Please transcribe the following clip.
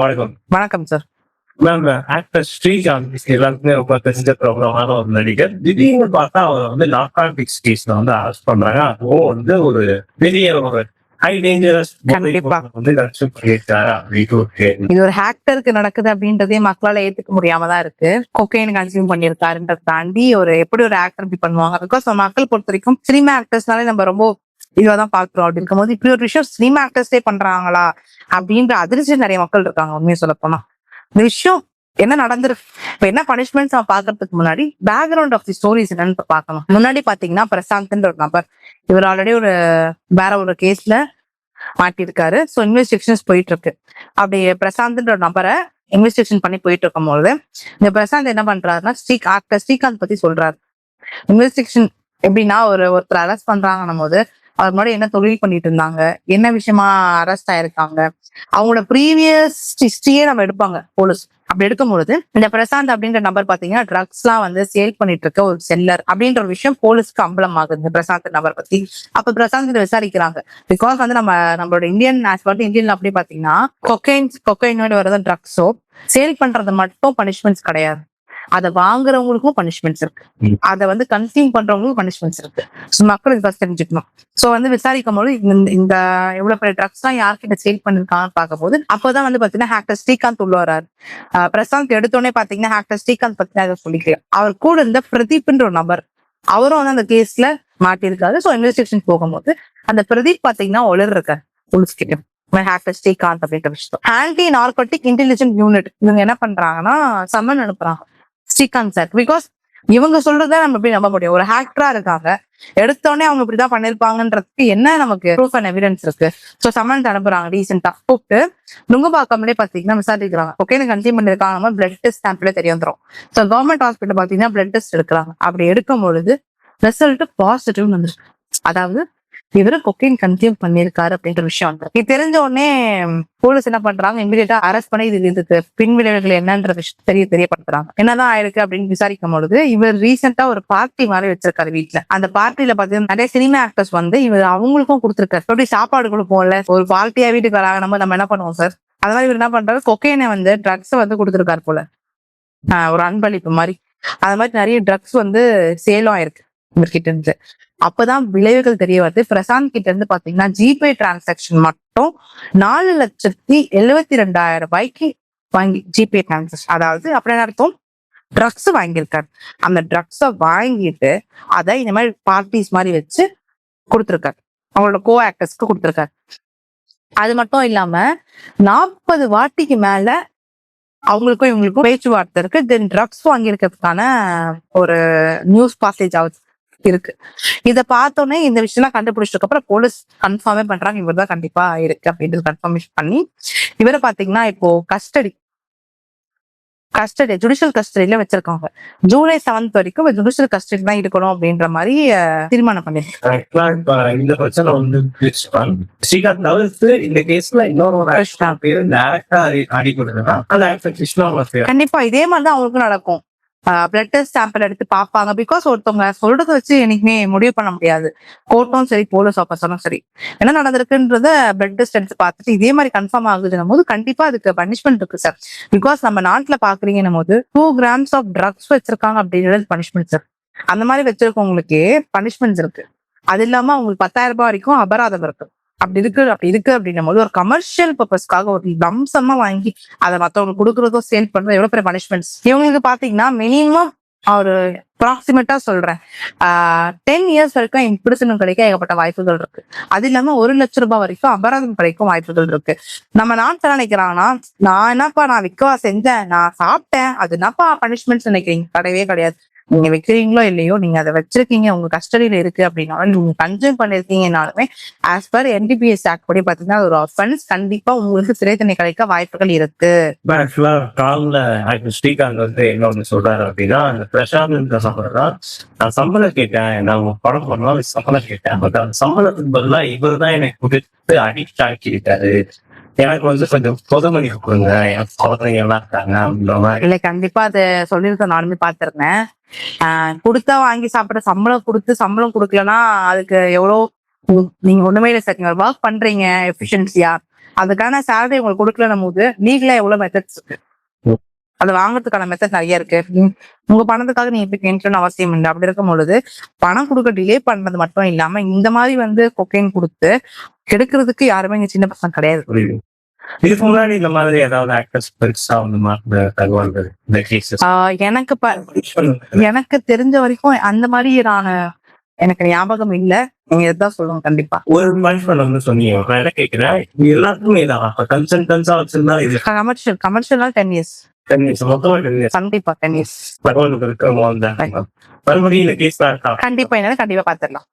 வணக்கம். வணக்கம் sir ma'am actor Srikanth எல்லாருக்குமே ரொம்ப தெரிஞ்ச பிரபலமான ஒரு நடிகர். திடீர்னு பார்த்தா அவர் வந்து நார்காட்டிக்ஸ் கேஸ்ல வந்து அரெஸ்ட் பண்றாங்க. அதுவும் வந்து ஒரு பெரிய ஒரு ஹை டேஞ்சரஸ். வந்து இது ஒரு ஹேக்கருக்கு நடக்குது அப்படின்றதே மக்களால ஏத்துக்க முடியாம தான் இருக்கு. கொக்கைன் கன்சியூம் பண்ணியிருக்காருன்றத தாண்டி ஒரு எப்படி ஒரு ஆக்டர் இப்படி பண்ணுவாங்க. பிகாஸ் மக்கள் பொறுத்த வரைக்கும் சினிமா ஆக்டர்ஸ்னாலே நம்ம ரொம்ப இதுவா தான் பாக்குறோம் அப்படின்னு இருக்கும்போது இப்படி ஒரு விஷயம் சினிமா ஆக்டர்ஸே பண்றாங்களா அப்படின்ற அதிர்ச்சி நிறைய மக்கள் இருக்காங்க உண்மையை சொல்ல போனா. இந்த விஷயம் என்ன நடந்திருக்கு இப்ப என்ன பனிஷ்மெண்ட்ஸ் அவன் பாக்குறதுக்கு முன்னாடி பேக்ரவுண்ட் ஆஃப் தி ஸ்டோரிஸ் என்னன்னு பாக்கணும் முன்னாடி பாத்தீங்கன்னா பிரசாந்த்ன்ற ஒரு நபர். இவர் ஆல்ரெடி ஒரு வேற ஒரு கேஸ்ல மாட்டியிருக்காரு. ஸோ இன்வெஸ்டிகேஷன்ஸ் போயிட்டு இருக்கு அப்படி பிரசாந்த்ன்ற ஒரு நபரை இன்வெஸ்டிகேஷன் பண்ணி போயிட்டு இருக்கும்போது இந்த பிரசாந்த் என்ன பண்றாருன்னா ஸ்ரீ ஆக்டர் ஸ்ரீகாந்த் பத்தி சொல்றாரு. இன்வெஸ்டிகேஷன் எப்படின்னா ஒரு ஒருத்தர் அரெஸ்ட் பண்றாங்கன்னும் போது அவர் முன்னாடி என்ன தொழில் பண்ணிட்டு இருந்தாங்க? என்ன விஷயமா அரெஸ்ட் ஆயிருக்காங்க? அவங்களோட ப்ரீவியஸ் ஹிஸ்டரியே நம்ம எடுப்பாங்க போலீஸ் அப்படி எடுக்கும்பொழுது இந்த பிரசாந்த் அப்படின்ற நபர் பாத்தீங்கன்னா ட்ரக்ஸ் எல்லாம் வந்து சேல் பண்ணிட்டு இருக்க ஒரு செல்லர் அப்படின்ற ஒரு விஷயம் போலீஸ்க்கு அம்பலம் ஆகுது பிரசாந்த் நபர் பத்தி. அப்ப பிரசாந்த் விசாரிக்கிறாங்க. பிகாஸ் வந்து நம்ம நம்மளோட இந்தியன் ஆஸ்பார்ட் இந்தியன்ல அப்படி பாத்தீங்கன்னா கொக்கைன் கொக்கைனோட வரது ட்ரக்ஸோ சேல் பண்றது மட்டும் பனிஷ்மெண்ட்ஸ் கிடையாது. அதை வாங்குறவங்களுக்கும் பனிஷ்மெண்ட்ஸ் இருக்கு. அதை வந்து கன்சியூம் பண்றவங்களுக்கும் பனிஷ்மெண்ட்ஸ் இருக்கு. ஸோ மக்கள் இது ஃபர்ஸ்ட் தெரிஞ்சுக்கணும். ஸோ வந்து விசாரிக்கும் போது இந்த எவ்வளவு பெரிய ட்ரக்ஸ் எல்லாம் யார்கிட்ட சேல் பண்ணிருக்காங்கன்னு பார்க்கும்போது அப்போதான் வந்து பாத்தீங்கன்னா ஹேக்டர் ஸ்ரீகாந்த் உள்ள வராரு பிரசாந்த் எடுத்தோடனே பாத்தீங்கன்னா ஹேக்டர் ஸ்ரீகாந்த் பத்தி அதை சொல்லிக்கிறேன். அவர் கூட இருந்த பிரதீப்ன்ற ஒரு நபர் அவரும் வந்து அந்த கேஸ்ல மாட்டியிருக்காரு. ஸோ இன்வெஸ்டிகேஷன் போகும்போது அந்த பிரதீப் பாத்தீங்கன்னா ஒளிர் இருக்காரு போலீஸ் கிட்ட ஹேக்டர் ஸ்ரீகாந்த் அப்படின்ற விஷயம். ஆன்டி நார்கோட்டிக் இன்டெலிஜென்ட் யூனிட் இவங்க என்ன பண்றாங்கன்னா சம்மன் அனுப்புறாங்க. ஸ்ரீகாந்த் சார். பிகாஸ் இவங்க சொல்றத நம்ம எப்படி நம்ப முடியும்? ஒரு ஹேக்டரா இருக்காங்க. எடுத்தோடனே அவங்க இப்படிதான் பண்ணிருப்பாங்கன்றதுக்கு என்ன நமக்கு ப்ரூஃப் அண்ட் எவிடன்ஸ் இருக்கு? ஸோ சம்மன் அனுப்புறாங்க ரீசெண்டா கூப்பிட்டு நுங்கம்பாக்கம்லேயே பாத்தீங்கன்னா விசாரிக்கிறாங்க. ஓகே எனக்கு கன்சியூம் பண்ணிருக்காங்க பிளட் டெஸ்ட் சாம்பிளே தெரிய வந்துடும் ஸோ கவர்மெண்ட் ஹாஸ்பிட்டல் பாத்தீங்கன்னா பிளட் டெஸ்ட் எடுக்கிறாங்க. அப்படி எடுக்கும் பொழுது ரிசல்ட் பாசிட்டிவ்னு வந்துருக்கு அதாவது இவரு கொக்கைன் கன்சியூம் பண்ணிருக்காரு அப்படின்ற விஷயம் வந்து. இது தெரிஞ்ச உடனே போலீஸ் என்ன பண்றாங்க? இமீடியட்டா அரெஸ்ட் பண்ணி இது இதுக்கு பின் விளைவுகள் என்னன்ற விஷயம் தெரிய தெரியப்படுத்துறாங்க. என்னதான் ஆயிருக்கு அப்படின்னு விசாரிக்கும் பொழுது இவர் ரீசெண்டா ஒரு பார்ட்டி மாதிரி வச்சிருக்காரு வீட்ல. அந்த பார்ட்டியில பாத்தீங்கன்னா நிறைய சினிமா ஆக்டர்ஸ் வந்து இவர் அவங்களுக்கும் கொடுத்துருக்காரு. எப்படி சாப்பாடு கொடுப்போம்ல? ஒரு பார்ட்டியா வீட்டுக்கு வராங்க. நம்ம நம்ம என்ன பண்ணுவோம் சார் அதனால இவர் என்ன பண்றாரு? கொக்கைனை வந்து ட்ரக்ஸ் வந்து கொடுத்துருக்காரு போல. ஆஹ் ஒரு அன்பளிப்பு மாதிரி. அது மாதிரி நிறைய ட்ரக்ஸ் வந்து சேலம் ஆயிருக்கு. இவர்கிட்ட இருந்து. அப்பதான் விளைவுகள் தெரிய வருது. பிரசாந்த் கிட்ட இருந்து பாத்தீங்கன்னா ஜிபே டிரான்சாக்ஷன் மட்டும் நாலு லட்சத்தி எழுவத்தி ரெண்டாயிரம் ரூபாய்க்கு வாங்கி ஜிபே டிரான்சாக்ஷன் அதாவது அப்படின்னு அர்த்தம்? ட்ரக்ஸ் வாங்கியிருக்காரு. அந்த ட்ரக்ஸை வாங்கிட்டு அதை இந்த மாதிரி பார்ட்டிஸ் மாதிரி வச்சு கொடுத்துருக்காரு. அவங்களோட கோ ஆக்டர்ஸ்க்கு கொடுத்துருக்காரு. அது மட்டும் இல்லாம நாற்பது வாட்டிக்கு மேல அவங்களுக்கும் இவங்களுக்கும் பேச்சுவார்த்தை இருக்கு. தென் ட்ரக்ஸ் வாங்கியிருக்கிறதுக்கான ஒரு நியூஸ் பாசேஜ் ஆகுது. இருக்கு. இத பார்த்தோன்னே இந்த விஷயம்லாம் கண்டுபிடிச்சதுக்கு அப்புறம் போலீஸ் கன்ஃபார்மே பண்றாங்க. இவர் தான் கண்டிப்பா இருக்கு அப்படின்றது கன்ஃபர்மேஷன் பண்ணி இவரை பாத்தீங்கன்னா இப்போ கஸ்டடி கஸ்டடி ஜுடிஷியல் கஸ்டடியில வச்சிருக்காங்க. ஜூலை செவன்த் வரைக்கும் ஜுடிஷியல் கஸ்டடி தான் இருக்கணும் அப்படின்ற மாதிரி தீர்மானம் பண்ணிருக்காங்க. Actually, இப்ப இந்த பிரச்சனை வந்து ஸ்ரீகாந்த் தவிர்த்து இந்த கேஸ்ல இன்னொரு பேரு டேரக்டா கண்டிப்பா இதே மாதிரி தான் அவங்களுக்கும் நடக்கும். பிளட் டெஸ்ட் சாம்பிள் எடுத்து பார்ப்பாங்க. பிகாஸ் ஒருத்தவங்க சொல்றத வச்சு என்னைக்குமே முடிவு பண்ண முடியாது. கோர்ட்டும் சரி போலீஸ் ஆஃபீஸரும் சரி. என்ன நடந்திருக்குன்றத பிளட் டெஸ்ட் எடுத்து பார்த்துட்டு இதே மாதிரி கன்ஃபார்ம் ஆகுதுன்னும் போது கண்டிப்பா அதுக்கு பனிஷ்மெண்ட் இருக்கு சார் பிகாஸ் நம்ம நாட்டுல பாக்குறீங்கன்னும் போது டூ கிராம்ஸ் ஆஃப் ட்ரக்ஸ் வச்சிருக்காங்க அப்படின்றது பனிஷ்மெண்ட் சார் அந்த மாதிரி வச்சிருக்கவங்களுக்கு பனிஷ்மெண்ட்ஸ் இருக்கு. அது இல்லாம அவங்களுக்கு பத்தாயிரம் ரூபாய் வரைக்கும் அபராதம் இருக்கு. அப்படி இருக்கு அப்படி இருக்கு அப்படின்னும் போது ஒரு கமர்ஷியல் பர்பஸ்க்காக ஒரு லம்சமா வாங்கி அதை மத்தவங்களுக்கு கொடுக்கறதோ சேல் பண்றதோ எவ்வளவு பெரிய பனிஷ்மெண்ட்ஸ் இவங்களுக்கு பாத்தீங்கன்னா மினிமம் ஒரு அப்ராக்சிமேட்டா சொல்றேன். டென் இயர்ஸ் வரைக்கும் இம்பிரிசனம் கிடைக்க ஏகப்பட்ட வாய்ப்புகள் இருக்கு. அது இல்லாம ஒரு லட்ச ரூபாய் வரைக்கும் அபராதம் கிடைக்கும் வாய்ப்புகள் இருக்கு. நம்ம நான் நினைக்கிறாங்கன்னா நான் என்னப்பா நான் விக்கவா செஞ்சேன் நான் சாப்பிட்டேன் அது என்னப்பா பனிஷ்மெண்ட்ஸ் நினைக்கிறீங்க? கிடையவே கிடையாது. நீங்க வைக்கிறீங்களோ இல்லையோ நீங்க அதை வச்சிருக்கீங்க உங்க கஸ்டடியில இருக்கு அப்படின்னாலும் நீங்க கன்சியூம் பண்ணிருக்கீங்கனாலுமே ஆஸ் பர் என்டிபிஎஸ் ஆக்ட் படி பாத்தீங்கன்னா ஒரு அஃபென்ஸ் கண்டிப்பா உங்களுக்கு சிறை தண்டனை கிடைக்க வாய்ப்புகள் இருக்கு. காலில் ஸ்ரீகாந்த் வந்து என்ன ஒண்ணு சொல்றாரு அப்படின்னா அந்த பிரசாந்த் சம்பளம் தான் நான் சம்பளம் கேட்டேன் நான் உங்க படம் பண்ணலாம் சம்பளம் கேட்டேன். பட் அந்த சம்பளத்துக்கு பதிலா இவர் தான் எனக்கு கொடுத்து அடிக்ட் ஆக்கிட்டாரு எனக்கு வந்து கொஞ்சம் புதுமை கொடுங்க. என் குழந்தைங்க எல்லாம் இருக்காங்க அப்படின்ற மாதிரி இல்ல கண்டிப்பா அதை சொல்லியிருக்க நானுமே பார்த்திருந்தேன் ஆஹ் கொடுத்தா வாங்கி சாப்பிட சம்பளம் கொடுத்து சம்பளம் கொடுக்கலன்னா அதுக்கு எவ்வளோ நீங்க ஒண்ணுமே இல்லை சார் நீங்க ஒர்க் பண்றீங்க எஃபிஷியன்சியா அதுக்கான சேலரி உங்களுக்கு கொடுக்கலன்னும் போது லீகலா எவ்வளவு மெத்தட்ஸ் இருக்கு அது வாங்குறதுக்கான மெத்தட் நிறைய இருக்கு. உங்க பணத்துக்காக நீங்க எப்படி கேட்கணும்னு அவசியம் இல்லை. அப்படி இருக்கும் பொழுது பணம் கொடுக்க டிலே பண்றது மட்டும் இல்லாம இந்த மாதிரி வந்து கொக்கைன் கொடுத்து கெடுக்கிறதுக்கு யாருமே இங்க சின்ன பசங்க கிடையாது. இதுக்கு முன்னாடி இந்த மாதிரி ஏதாவது ஆக்டர்ஸ் பெருசா வந்து தகவல்கள் எனக்கு எனக்கு தெரிஞ்ச வரைக்கும் அந்த மாதிரி நான் எனக்கு ஞாபகம் இல்ல. நீங்க இதுதான் சொல்லுங்க கண்டிப்பா. ஒரு மனுஷன் வந்து சொன்னீங்க இதான். அப்ப கன்சல்டன்ஸா வச்சிருந்தா கமர்ஷியல் கமர்ஷியல்னா டென் இயர்ஸ் கண்டிப்பா மறுபடியும் கண்டிப்பா என்ன கண்டிப்பா பாத்துடலாம்